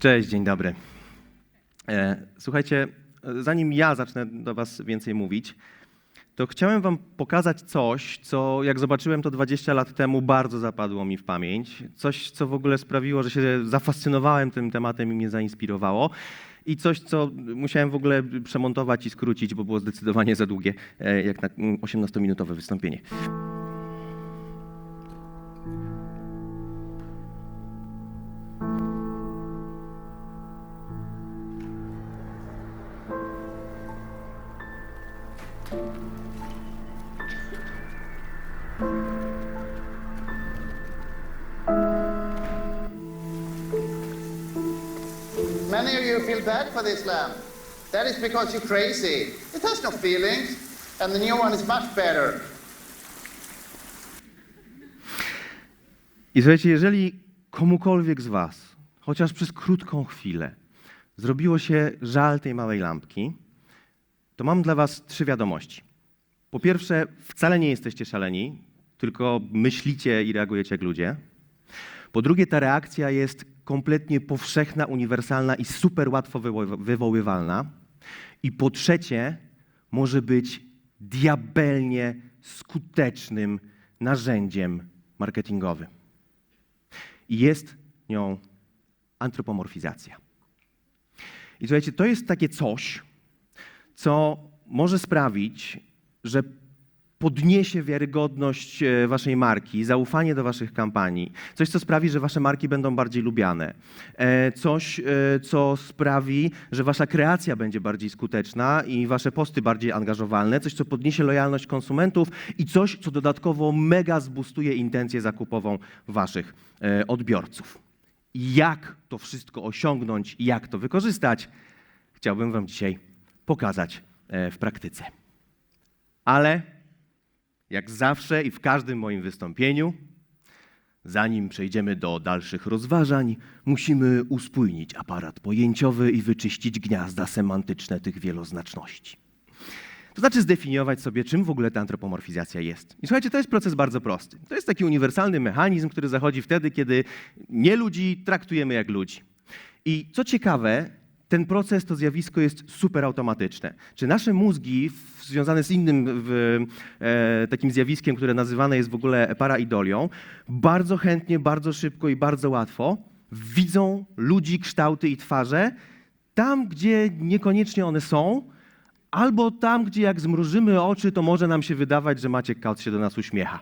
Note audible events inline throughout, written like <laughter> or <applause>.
Cześć, dzień dobry. E, Słuchajcie, zanim ja zacznę do Was więcej mówić, to chciałem Wam pokazać coś, co jak zobaczyłem to 20 lat temu, bardzo zapadło mi w pamięć. Coś, co w ogóle sprawiło, że się zafascynowałem tym tematem i mnie zainspirowało. I coś, co musiałem w ogóle przemontować i skrócić, bo było zdecydowanie za długie, e, jak na mm, 18-minutowe wystąpienie. Many of you feel bad for this lamb. That is because you're crazy. It has no feelings, and the new one is much better. I słuchajcie, jeżeli komukolwiek z Was, chociaż przez krótką chwilę, zrobiło się żal tej małej lampki, to mam dla Was trzy wiadomości. Po pierwsze, wcale nie jesteście szaleni, tylko myślicie i reagujecie jak ludzie. Po drugie, ta reakcja jest kompletnie powszechna, uniwersalna i super łatwo wywo- wywoływalna. I po trzecie, może być diabelnie skutecznym narzędziem marketingowym. I jest nią antropomorfizacja. I słuchajcie, to jest takie coś, co może sprawić, że podniesie wiarygodność e, waszej marki, zaufanie do waszych kampanii. Coś, co sprawi, że wasze marki będą bardziej lubiane. E, Coś, e, co sprawi, że wasza kreacja będzie bardziej skuteczna i wasze posty bardziej angażowalne. Coś, co podniesie lojalność konsumentów i coś, co dodatkowo mega zbustuje intencję zakupową waszych odbiorców. Jak to wszystko osiągnąć i jak to wykorzystać, chciałbym wam dzisiaj pokazać e, w praktyce. Ale jak zawsze i w każdym moim wystąpieniu, zanim przejdziemy do dalszych rozważań, musimy uspójnić aparat pojęciowy i wyczyścić gniazda semantyczne tych wieloznaczności. To znaczy zdefiniować sobie, czym w ogóle ta antropomorfizacja jest. I słuchajcie, to jest proces bardzo prosty. To jest taki uniwersalny mechanizm, który zachodzi wtedy, kiedy nie ludzi traktujemy jak ludzi. I co ciekawe, ten proces, to zjawisko jest super automatyczne. Czy nasze mózgi, związane z innym w, e, takim zjawiskiem, które nazywane jest w ogóle paraidolią, bardzo chętnie, bardzo szybko i bardzo łatwo widzą ludzi, kształty i twarze tam, gdzie niekoniecznie one są, albo tam, gdzie jak zmrużymy oczy, to może nam się wydawać, że Maciek Kaut się do nas uśmiecha.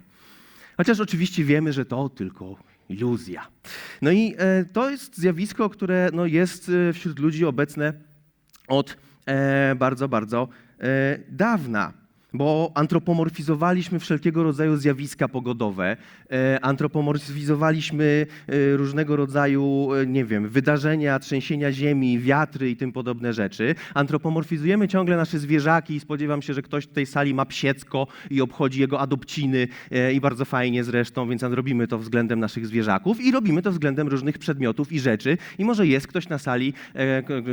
Chociaż oczywiście wiemy, że to tylko iluzja. No i e, to jest zjawisko, które no, jest e, wśród ludzi obecne od e, bardzo, bardzo dawna. Bo antropomorfizowaliśmy wszelkiego rodzaju zjawiska pogodowe, e, antropomorfizowaliśmy e, różnego rodzaju, e, nie wiem, wydarzenia, trzęsienia ziemi, wiatry i tym podobne rzeczy. Antropomorfizujemy ciągle nasze zwierzaki i spodziewam się, że ktoś w tej sali ma psiecko i obchodzi jego adopciny i bardzo fajnie zresztą, więc robimy to względem naszych zwierzaków i robimy to względem różnych przedmiotów i rzeczy. I może jest ktoś na sali,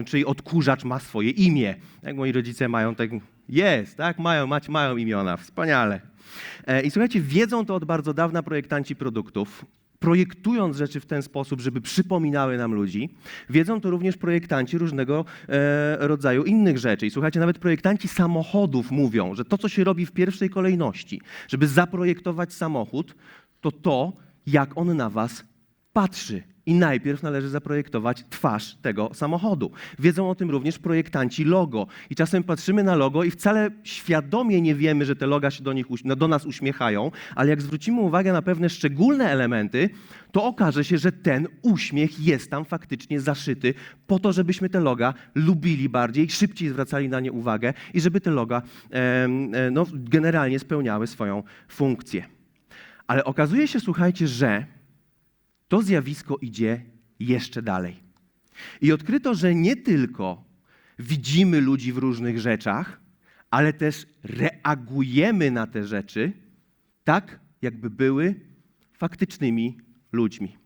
czyli odkurzacz ma swoje imię. Jak moi rodzice mają tak jest, tak? Mają, mać, mają imiona, wspaniale. E, I słuchajcie, wiedzą to od bardzo dawna projektanci produktów, projektując rzeczy w ten sposób, żeby przypominały nam ludzi. Wiedzą to również projektanci różnego e, rodzaju innych rzeczy. I słuchajcie, nawet projektanci samochodów mówią, że to, co się robi w pierwszej kolejności, żeby zaprojektować samochód, to to, jak on na was patrzy. I najpierw należy zaprojektować twarz tego samochodu. Wiedzą o tym również projektanci logo. I czasem patrzymy na logo i wcale świadomie nie wiemy, że te loga się do, nich, no, do nas uśmiechają, ale jak zwrócimy uwagę na pewne szczególne elementy, to okaże się, że ten uśmiech jest tam faktycznie zaszyty po to, żebyśmy te loga lubili bardziej, szybciej zwracali na nie uwagę i żeby te loga e, no, generalnie spełniały swoją funkcję. Ale okazuje się, słuchajcie, że to zjawisko idzie jeszcze dalej. I odkryto, że nie tylko widzimy ludzi w różnych rzeczach, ale też reagujemy na te rzeczy tak, jakby były faktycznymi ludźmi.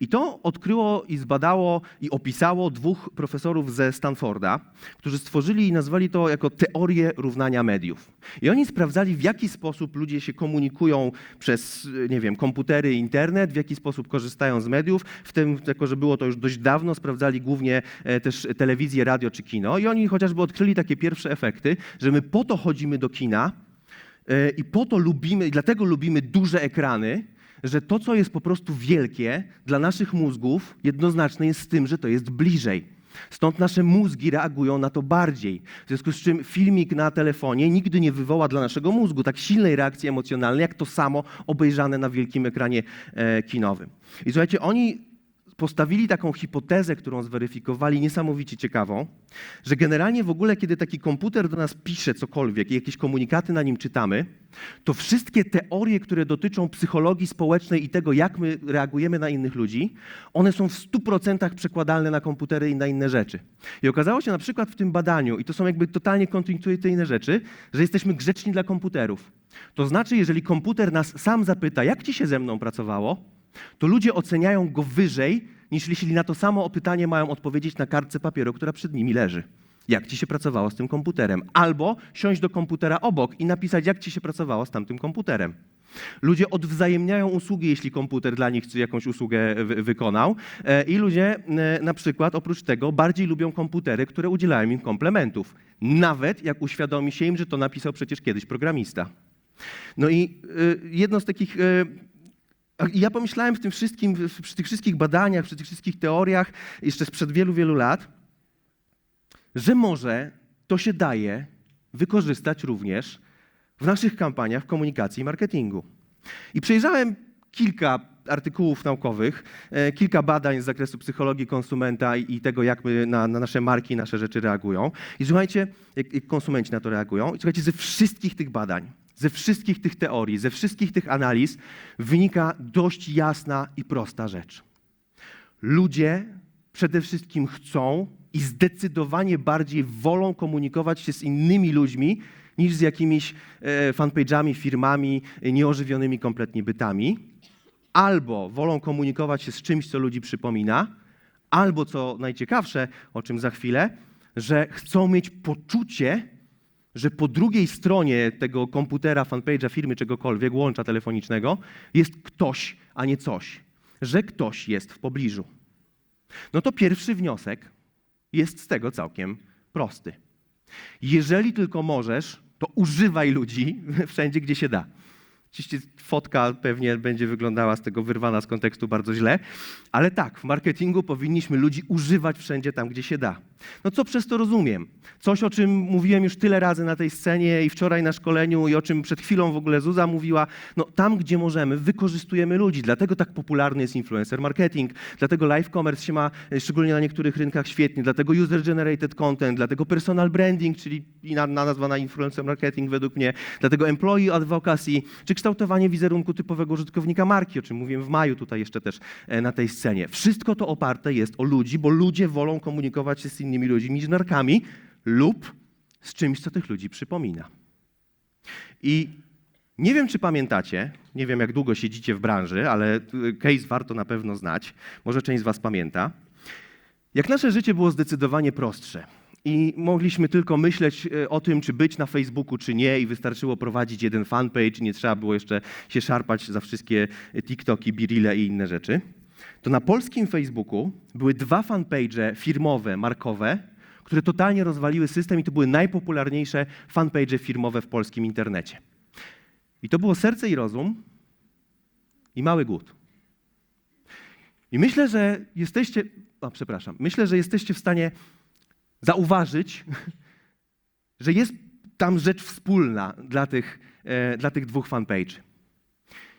I to odkryło i zbadało i opisało dwóch profesorów ze Stanforda, którzy stworzyli i nazwali to jako teorię równania mediów. I oni sprawdzali, w jaki sposób ludzie się komunikują przez, nie wiem, komputery internet, w jaki sposób korzystają z mediów. W tym, jako że było to już dość dawno, sprawdzali głównie e, też telewizję, radio czy kino. I oni chociażby odkryli takie pierwsze efekty, że my po to chodzimy do kina, E, I po to lubimy, i dlatego lubimy duże ekrany, że to, co jest po prostu wielkie dla naszych mózgów, jednoznaczne jest z tym, że to jest bliżej. Stąd nasze mózgi reagują na to bardziej. W związku z czym filmik na telefonie nigdy nie wywoła dla naszego mózgu tak silnej reakcji emocjonalnej, jak to samo obejrzane na wielkim ekranie e, kinowym. I słuchajcie, oni postawili taką hipotezę, którą zweryfikowali, niesamowicie ciekawą, że generalnie w ogóle, kiedy taki komputer do nas pisze cokolwiek i jakieś komunikaty na nim czytamy, to wszystkie teorie, które dotyczą psychologii społecznej i tego, jak my reagujemy na innych ludzi, one są w 100% przekładalne na komputery i na inne rzeczy. I okazało się na przykład w tym badaniu, i to są jakby totalnie kontraintuicyjne rzeczy, że jesteśmy grzeczni dla komputerów. To znaczy, jeżeli komputer nas sam zapyta, jak ci się ze mną pracowało, to ludzie oceniają go wyżej, niż jeśli na to samo pytanie mają odpowiedzieć na kartce papieru, która przed nimi leży. Jak ci się pracowało z tym komputerem? Albo siąść do komputera obok i napisać, jak ci się pracowało z tamtym komputerem. Ludzie odwzajemniają usługi, jeśli komputer dla nich jakąś usługę wy- wykonał. E, I ludzie e, na przykład oprócz tego bardziej lubią komputery, które udzielają im komplementów. Nawet jak uświadomi się im, że to napisał przecież kiedyś programista. No i y, jedno z takich. A Ja pomyślałem w tym wszystkim, przy tych wszystkich badaniach, przy tych wszystkich teoriach, jeszcze sprzed wielu, wielu lat, że może to się daje wykorzystać również w naszych kampaniach komunikacji i marketingu. I przejrzałem kilka artykułów naukowych, e, kilka badań z zakresu psychologii konsumenta i, i tego, jak my na, na nasze marki, nasze rzeczy reagują. I słuchajcie, jak, jak konsumenci na to reagują. I słuchajcie, ze wszystkich tych badań, ze wszystkich tych teorii, ze wszystkich tych analiz wynika dość jasna i prosta rzecz. Ludzie przede wszystkim chcą i zdecydowanie bardziej wolą komunikować się z innymi ludźmi niż z jakimiś e, fanpage'ami, firmami, e, nieożywionymi kompletnie bytami. Albo wolą komunikować się z czymś, co ludzi przypomina, albo co najciekawsze, o czym za chwilę, że chcą mieć poczucie, że po drugiej stronie tego komputera, fanpage'a, firmy, czegokolwiek, łącza telefonicznego jest ktoś, a nie coś. Że ktoś jest w pobliżu. No to pierwszy wniosek jest z tego całkiem prosty. Jeżeli tylko możesz, to używaj ludzi <laughs> wszędzie, gdzie się da. Oczywiście fotka pewnie będzie wyglądała z tego wyrwana z kontekstu bardzo źle, ale tak, w marketingu powinniśmy ludzi używać wszędzie tam, gdzie się da. No co przez to rozumiem? Coś, o czym mówiłem już tyle razy na tej scenie i wczoraj na szkoleniu i o czym przed chwilą w ogóle Zuza mówiła, no tam, gdzie możemy, wykorzystujemy ludzi. Dlatego tak popularny jest influencer marketing, dlatego live commerce się ma e, szczególnie na niektórych rynkach świetnie, dlatego user-generated content, dlatego personal branding, czyli inna nazwa na influencer marketing według mnie, dlatego employee advocacy, czy kształtowanie wizerunku typowego użytkownika marki, o czym mówiłem w maju tutaj jeszcze też e, na tej scenie. Wszystko to oparte jest o ludzi, bo ludzie wolą komunikować się z innymi ludźmi niż narkami lub z czymś, co tych ludzi przypomina. I nie wiem, czy pamiętacie, nie wiem, jak długo siedzicie w branży, ale y, case warto na pewno znać. Może część z Was pamięta. Jak nasze życie było zdecydowanie prostsze i mogliśmy tylko myśleć e, o tym, czy być na Facebooku, czy nie, i wystarczyło prowadzić jeden fanpage, nie trzeba było jeszcze się szarpać za wszystkie TikToki, Birile i inne rzeczy, to na polskim Facebooku były dwa fanpage firmowe, markowe, które totalnie rozwaliły system i to były najpopularniejsze fanpage firmowe w polskim internecie. I to było serce i rozum i mały głód. I myślę, że jesteście, o, przepraszam, myślę, że jesteście w stanie zauważyć, że jest tam rzecz wspólna dla tych, e, dla tych dwóch fanpage'y.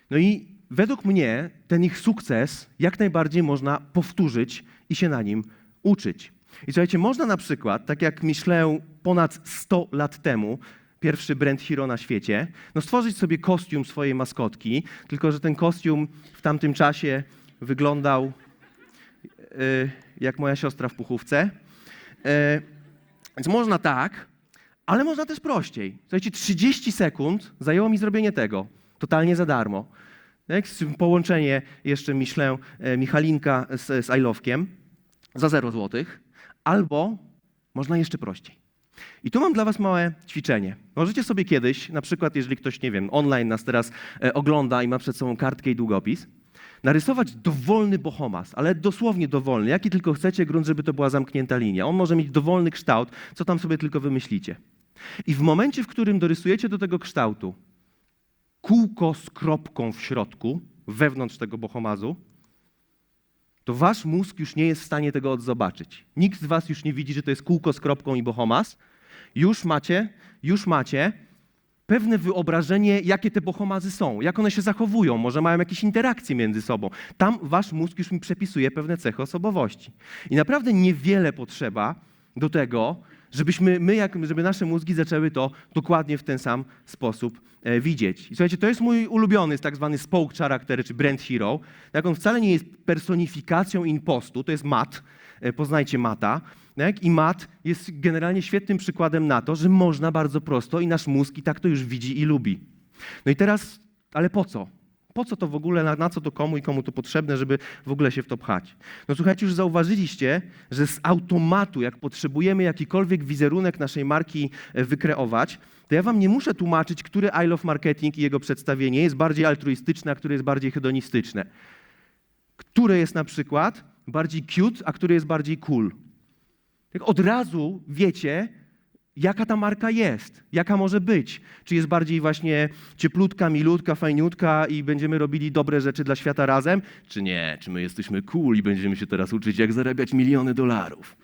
No i według mnie ten ich sukces jak najbardziej można powtórzyć i się na nim uczyć. I słuchajcie, można na przykład, tak jak Michelin ponad 100 lat temu, pierwszy brand hero na świecie, no stworzyć sobie kostium swojej maskotki, tylko że ten kostium w tamtym czasie wyglądał y, jak moja siostra w puchówce. E, Więc można tak, ale można też prościej. Słuchajcie, 30 sekund zajęło mi zrobienie tego, totalnie za darmo. tak? połączenie jeszcze Michelin, e, Michalinka z, z Ajlowkiem za 0 złotych, albo można jeszcze prościej. I tu mam dla Was małe ćwiczenie. Możecie sobie kiedyś, na przykład jeżeli ktoś, nie wiem, online nas teraz e, ogląda i ma przed sobą kartkę i długopis, narysować dowolny bohomas, ale dosłownie dowolny, jaki tylko chcecie, grunt, żeby to była zamknięta linia. On może mieć dowolny kształt, co tam sobie tylko wymyślicie. I w momencie, w którym dorysujecie do tego kształtu kółko z kropką w środku, wewnątrz tego bohomazu, to wasz mózg już nie jest w stanie tego odzobaczyć. Nikt z was już nie widzi, że to jest kółko z kropką i bohomas. Już macie, już macie pewne wyobrażenie, jakie te bohomazy są, jak one się zachowują, może mają jakieś interakcje między sobą. Tam wasz mózg już mi przepisuje pewne cechy osobowości. I naprawdę niewiele potrzeba do tego, żebyśmy my, jak, żeby nasze mózgi zaczęły to dokładnie w ten sam sposób e, widzieć. I słuchajcie, to jest mój ulubiony tak zwany spoke charakter, czy brand hero. Tak, on wcale nie jest personifikacją impostu, to jest Matt, e, poznajcie Mata. I Matt jest generalnie świetnym przykładem na to, że można bardzo prosto i nasz mózg i tak to już widzi i lubi. No i teraz, ale po co? Po co to w ogóle, na, na co to komu i komu to potrzebne, żeby w ogóle się w to pchać? No słuchajcie, już zauważyliście, że z automatu, jak potrzebujemy jakikolwiek wizerunek naszej marki e, wykreować, to ja wam nie muszę tłumaczyć, który I Love Marketing i jego przedstawienie jest bardziej altruistyczne, a które jest bardziej hedonistyczne. Które jest na przykład bardziej cute, a które jest bardziej cool. Od razu wiecie, jaka ta marka jest, jaka może być. Czy jest bardziej właśnie cieplutka, milutka, fajniutka i będziemy robili dobre rzeczy dla świata razem, czy nie, czy my jesteśmy cool i będziemy się teraz uczyć, jak zarabiać miliony dolarów.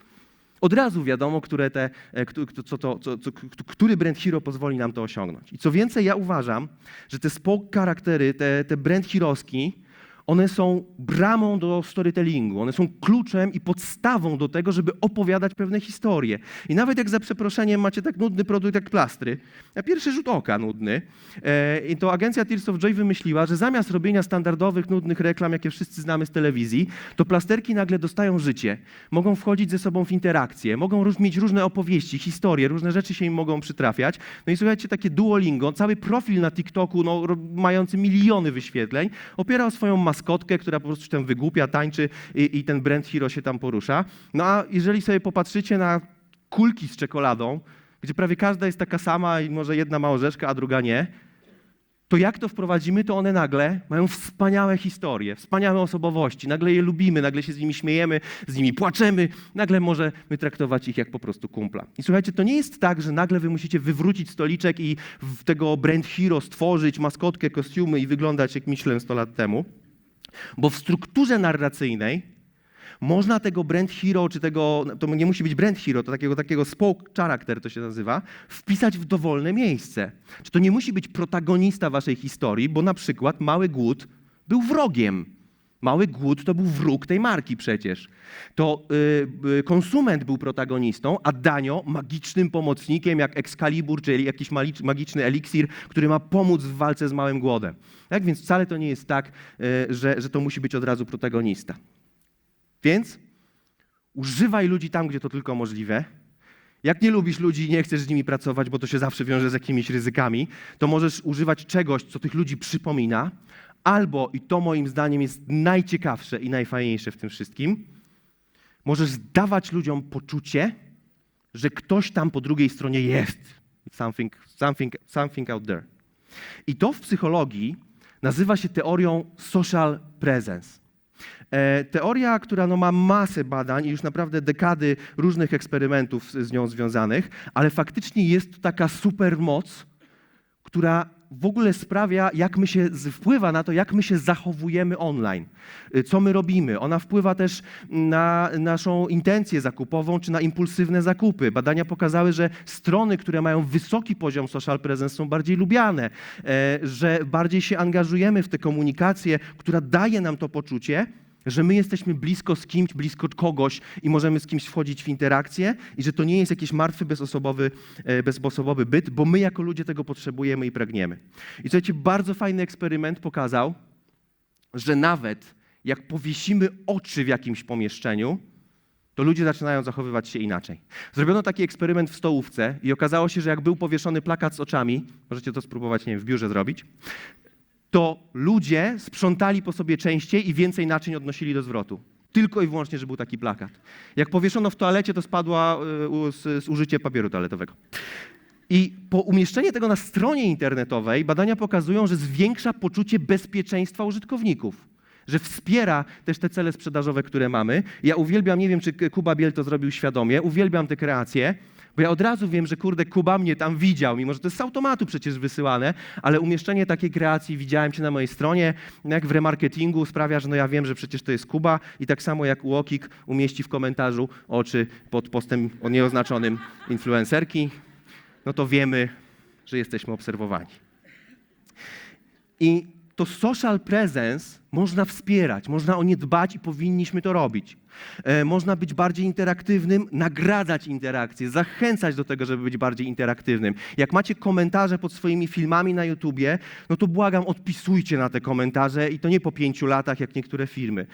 Od razu wiadomo, które te, e, co to, co, co, który brand hero pozwoli nam to osiągnąć. I co więcej, ja uważam, że te spoke charaktery, te, te brand heroski, one są bramą do storytellingu, one są kluczem i podstawą do tego, żeby opowiadać pewne historie. I nawet jak za przeproszeniem macie tak nudny produkt jak plastry, na pierwszy rzut oka nudny, e, i to agencja Tears of Joy wymyśliła, że zamiast robienia standardowych, nudnych reklam, jakie wszyscy znamy z telewizji, to plasterki nagle dostają życie, mogą wchodzić ze sobą w interakcje, mogą mieć różne opowieści, historie, różne rzeczy się im mogą przytrafiać. No i słuchajcie, takie Duolingo, cały profil na TikToku, no, mający miliony wyświetleń, opiera o swoją maskotkę, która po prostu się tam wygłupia, tańczy i, i ten brand hero się tam porusza. No a jeżeli sobie popatrzycie na kulki z czekoladą, gdzie prawie każda jest taka sama i może jedna ma a druga nie, to jak to wprowadzimy, to one nagle mają wspaniałe historie, wspaniałe osobowości, nagle je lubimy, nagle się z nimi śmiejemy, z nimi płaczemy, nagle możemy traktować ich jak po prostu kumpla. I słuchajcie, to nie jest tak, że nagle wy musicie wywrócić stoliczek i w tego brand hero stworzyć maskotkę, kostiumy i wyglądać jak Michelin 100 lat temu, bo w strukturze narracyjnej można tego brand hero, czy tego, to nie musi być brand hero, to takiego, takiego spoke character to się nazywa, wpisać w dowolne miejsce. Czy to nie musi być protagonista waszej historii, bo na przykład Mały Głód był wrogiem. Mały Głód to był wróg tej marki przecież. To y, y, konsument był protagonistą, a Danio magicznym pomocnikiem jak Excalibur, czyli jakiś magiczny eliksir, który ma pomóc w walce z Małym Głodem. Tak więc wcale to nie jest tak, y, że, że to musi być od razu protagonista. Więc używaj ludzi tam, gdzie to tylko możliwe. Jak nie lubisz ludzi i nie chcesz z nimi pracować, bo to się zawsze wiąże z jakimiś ryzykami, to możesz używać czegoś, co tych ludzi przypomina, albo, i to moim zdaniem jest najciekawsze i najfajniejsze w tym wszystkim, możesz dawać ludziom poczucie, że ktoś tam po drugiej stronie jest. Something, something, something out there. I to w psychologii nazywa się teorią social presence. E, Teoria, która no, ma masę badań i już naprawdę dekady różnych eksperymentów z, nią związanych, ale faktycznie jest to taka supermoc, która w ogóle sprawia, jak my się, wpływa na to, jak my się zachowujemy online, y, co my robimy. Ona wpływa też na naszą intencję zakupową czy na impulsywne zakupy. Badania pokazały, że strony, które mają wysoki poziom social presence są bardziej lubiane, e, że bardziej się angażujemy w tę komunikację, która daje nam to poczucie, że my jesteśmy blisko z kimś, blisko kogoś i możemy z kimś wchodzić w interakcję i że to nie jest jakiś martwy, bezosobowy, e, bezosobowy byt, bo my jako ludzie tego potrzebujemy i pragniemy. I słuchajcie, bardzo fajny eksperyment pokazał, że nawet jak powiesimy oczy w jakimś pomieszczeniu, to ludzie zaczynają zachowywać się inaczej. Zrobiono taki eksperyment w stołówce i okazało się, że jak był powieszony plakat z oczami, możecie to spróbować, nie wiem, w biurze zrobić, to ludzie sprzątali po sobie częściej i więcej naczyń odnosili do zwrotu. Tylko i wyłącznie, że był taki plakat. Jak powieszono w toalecie, to spadła u- z, z użycie papieru toaletowego. I po umieszczeniu tego na stronie internetowej badania pokazują, że zwiększa poczucie bezpieczeństwa użytkowników, że wspiera też te cele sprzedażowe, które mamy. Ja uwielbiam, nie wiem czy Kuba Biel to zrobił świadomie, uwielbiam te kreacje, bo ja od razu wiem, że kurde, Kuba mnie tam widział, mimo że to jest z automatu przecież wysyłane, ale umieszczenie takiej kreacji, widziałem cię na mojej stronie, jak w remarketingu sprawia, że no ja wiem, że przecież to jest Kuba i tak samo jak Łokik umieści w komentarzu oczy pod postem o nieoznaczonym influencerki, no to wiemy, że jesteśmy obserwowani. I to social presence można wspierać, można o nie dbać i powinniśmy to robić. E, można być bardziej interaktywnym, nagradzać interakcje, zachęcać do tego, żeby być bardziej interaktywnym. Jak macie komentarze pod swoimi filmami na YouTubie, no to błagam, odpisujcie na te komentarze i to nie po pięciu latach, jak niektóre firmy.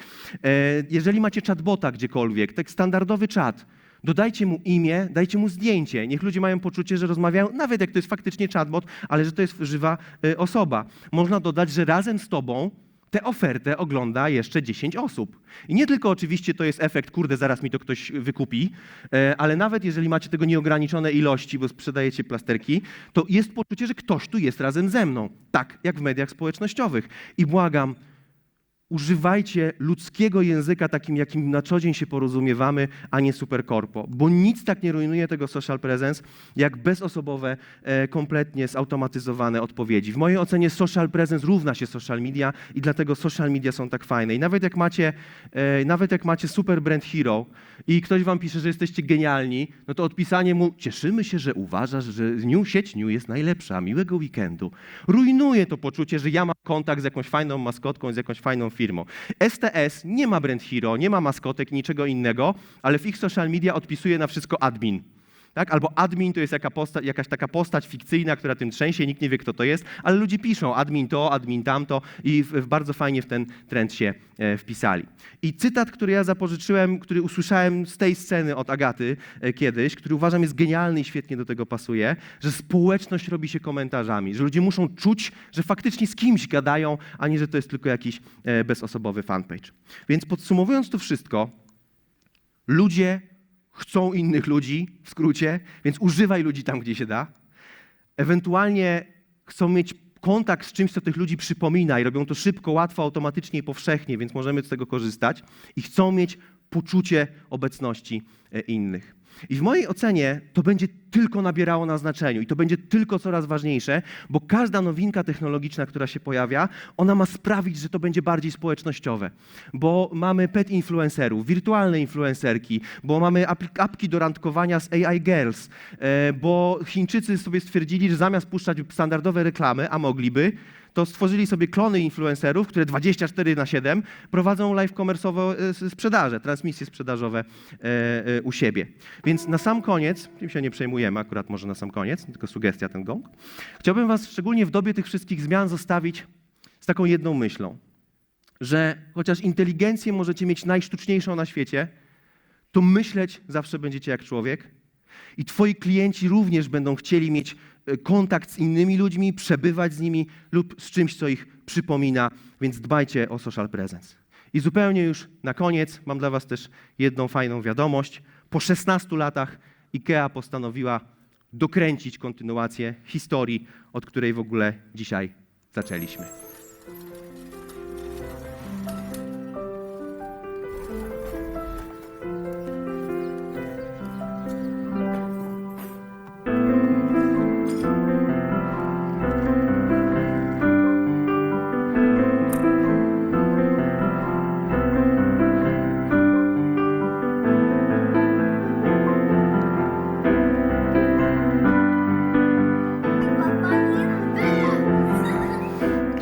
E, jeżeli macie chatbota gdziekolwiek, tak standardowy czat, Dodajcie mu imię, dajcie mu zdjęcie. Niech ludzie mają poczucie, że rozmawiają, nawet jak to jest faktycznie chatbot, ale że to jest żywa y, osoba. Można dodać, że razem z tobą tę ofertę ogląda jeszcze 10 osób. I nie tylko oczywiście to jest efekt, kurde, zaraz mi to ktoś wykupi, e, ale nawet jeżeli macie tego nieograniczone ilości, bo sprzedajecie plasterki, to jest poczucie, że ktoś tu jest razem ze mną. Tak jak w mediach społecznościowych. I błagam, używajcie ludzkiego języka takim, jakim na co dzień się porozumiewamy, a nie superkorpo. Bo nic tak nie rujnuje tego social presence, jak bezosobowe, e, kompletnie zautomatyzowane odpowiedzi. W mojej ocenie social presence równa się social media i dlatego social media są tak fajne. I nawet jak macie, e, nawet jak macie super brand hero i ktoś wam pisze, że jesteście genialni, no to odpisanie mu cieszymy się, że uważasz, że New sieć New jest najlepsza, miłego weekendu. Rujnuje to poczucie, że ja mam kontakt z jakąś fajną maskotką, z jakąś fajną firmą. STS nie ma brand hero, nie ma maskotek, niczego innego, ale w ich social media odpisuje na wszystko admin. Tak? Albo admin to jest jaka jakaś taka postać fikcyjna, która tym trzęsie, nikt nie wie, kto to jest, ale ludzie piszą admin to, admin tamto i w, w bardzo fajnie w ten trend się e, wpisali. I cytat, który ja zapożyczyłem, który usłyszałem z tej sceny od Agaty e, kiedyś, który uważam jest genialny i świetnie do tego pasuje, że społeczność robi się komentarzami, że ludzie muszą czuć, że faktycznie z kimś gadają, a nie, że to jest tylko jakiś e, bezosobowy fanpage. Więc podsumowując to wszystko, ludzie chcą innych ludzi, w skrócie, więc używaj ludzi tam, gdzie się da. Ewentualnie chcą mieć kontakt z czymś, co tych ludzi przypomina i robią to szybko, łatwo, automatycznie i powszechnie, więc możemy z tego korzystać. I chcą mieć poczucie obecności e, innych. I w mojej ocenie to będzie tylko nabierało na znaczeniu i to będzie tylko coraz ważniejsze, bo każda nowinka technologiczna, która się pojawia, ona ma sprawić, że to będzie bardziej społecznościowe. Bo mamy pet influencerów, wirtualne influencerki, bo mamy apki do randkowania z AI Girls, e, bo Chińczycy sobie stwierdzili, że zamiast puszczać standardowe reklamy, a mogliby, to stworzyli sobie klony influencerów, które 24 na 7 prowadzą live commerce'owe e, sprzedaże, transmisje sprzedażowe e, e, u siebie. Więc na sam koniec, tym się nie przejmujemy akurat może na sam koniec, tylko sugestia ten gong, chciałbym was szczególnie w dobie tych wszystkich zmian zostawić z taką jedną myślą, że chociaż inteligencję możecie mieć najsztuczniejszą na świecie, to myśleć zawsze będziecie jak człowiek i twoi klienci również będą chcieli mieć kontakt z innymi ludźmi, przebywać z nimi lub z czymś, co ich przypomina, więc dbajcie o social presence. I zupełnie już na koniec mam dla was też jedną fajną wiadomość. Po 16 latach IKEA postanowiła dokręcić kontynuację historii, od której w ogóle dzisiaj zaczęliśmy.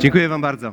Dziękuję wam bardzo.